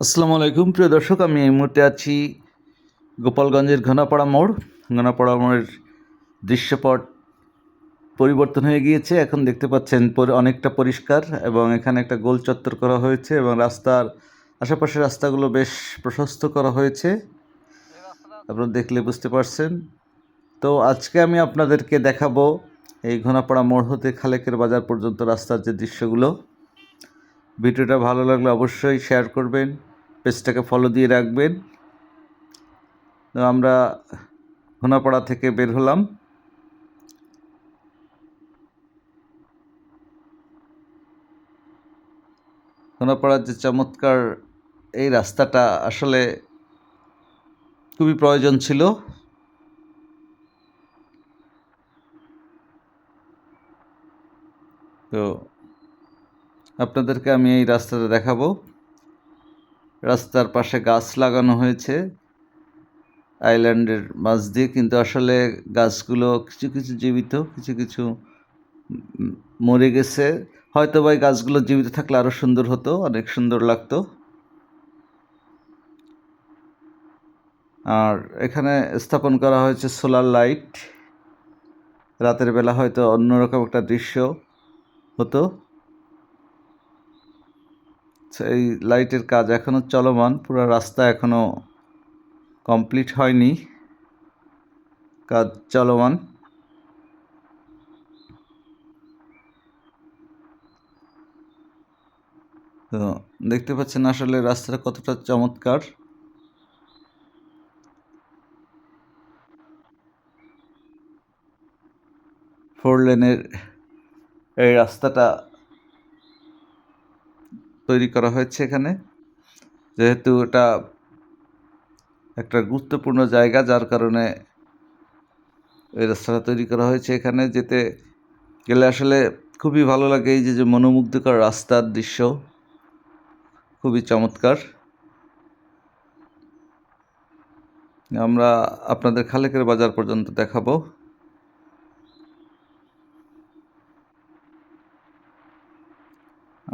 আসসালামু আলাইকুম। প্রিয় দর্শক, আমি এই মুহূর্তে আছি গোপালগঞ্জের ঘনাপাড়া মোড়। ঘনাপাড়া মোড়ের দৃশ্যপট পরিবর্তন হয়ে গিয়েছে। এখন দেখতে পাচ্ছেন অনেকটা পরিষ্কার এবং এখানে একটা গোল চত্বর করা হয়েছে এবং রাস্তার আশেপাশে রাস্তাগুলো বেশ প্রশস্ত করা হয়েছে। আপনারা দেখলে বুঝতে পারছেন। তো আজকে আমি আপনাদেরকে দেখাবো এই ঘনাপাড়া মোড় হতে খালেকের বাজার পর্যন্ত রাস্তার যে দৃশ্যগুলো। ভিডিওটা ভালো লাগলে অবশ্যই শেয়ার করবেন। পেজটাকে ফলো দিয়ে রাখবেন। আমরা ঘোনাপাড়া থেকে বের হলাম। ঘোনাপাড়ার যে চমৎকার এই রাস্তাটা আসলে খুবই প্রয়োজন ছিল। তো আপনাদেরকে আমি এই রাস্তাটা দেখাবো। রাস্তার পাশে গাছ লাগানো হয়েছে। আইল্যান্ডের মাছ দিয়ে, কিন্তু আসলে গাছগুলো কিছু কিছু জীবিত, কিছু কিছু মরে গেছে। হয়তো বা এই গাছগুলো জীবিত থাকলে আরও সুন্দর হতো, অনেক সুন্দর লাগতো। আর এখানে স্থাপন করা হয়েছে সোলার লাইট। রাতের বেলা হয়তো অন্যরকম একটা দৃশ্য হতো। এই লাইটের কাজ এখনও চলমান, পুরো রাস্তা এখনও কমপ্লিট হয়নি। কাজ চলমান। তো দেখতে পাচ্ছেন আসলে রাস্তাটা কতটা চমৎকার। ফোর লেনের এই রাস্তাটা তৈরি করা হয়েছে এখানে। যেহেতু এটা একটা গুরুত্বপূর্ণ জায়গা, যার কারণে এই রাস্তাটা তৈরি করা হয়েছে এখানে যেতে গেলে আসলে খুবই ভালো লাগে এই যে যে মনোমুগ্ধকর রাস্তার দৃশ্য। খুবই চমৎকার। আমরা আপনাদের খালেকের বাজার পর্যন্ত দেখাবো।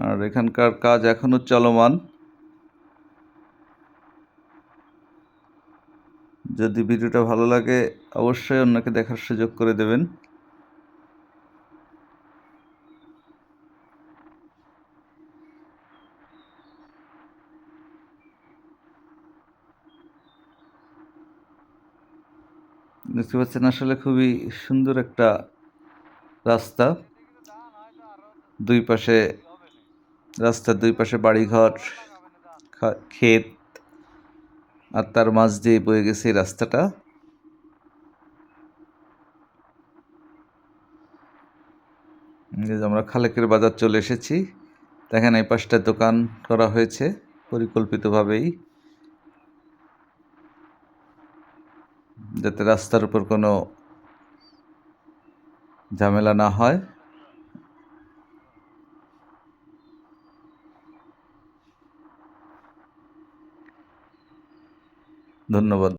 আর এখানকার কাজ এখনও চলমান। যদি ভিডিওটা ভালো লাগে, অবশ্যই অন্যকে দেখার সুযোগ করে দেবেন। দেখতে পাচ্ছেন, আসলে খুবই সুন্দর একটা রাস্তা। দুই পাশে রাস্তার দুই পাশে বাড়িঘর ক্ষেত আর তার মাঝ দিয়ে বয়ে গেছে রাস্তাটা। আমরা খালেকের বাজার চলে এসেছি। দেখেন এই পাশটা দোকান করা হয়েছে পরিকল্পিতভাবেই। যাতে রাস্তার উপর কোনো ঝামেলা না হয়। ধন্যবাদ।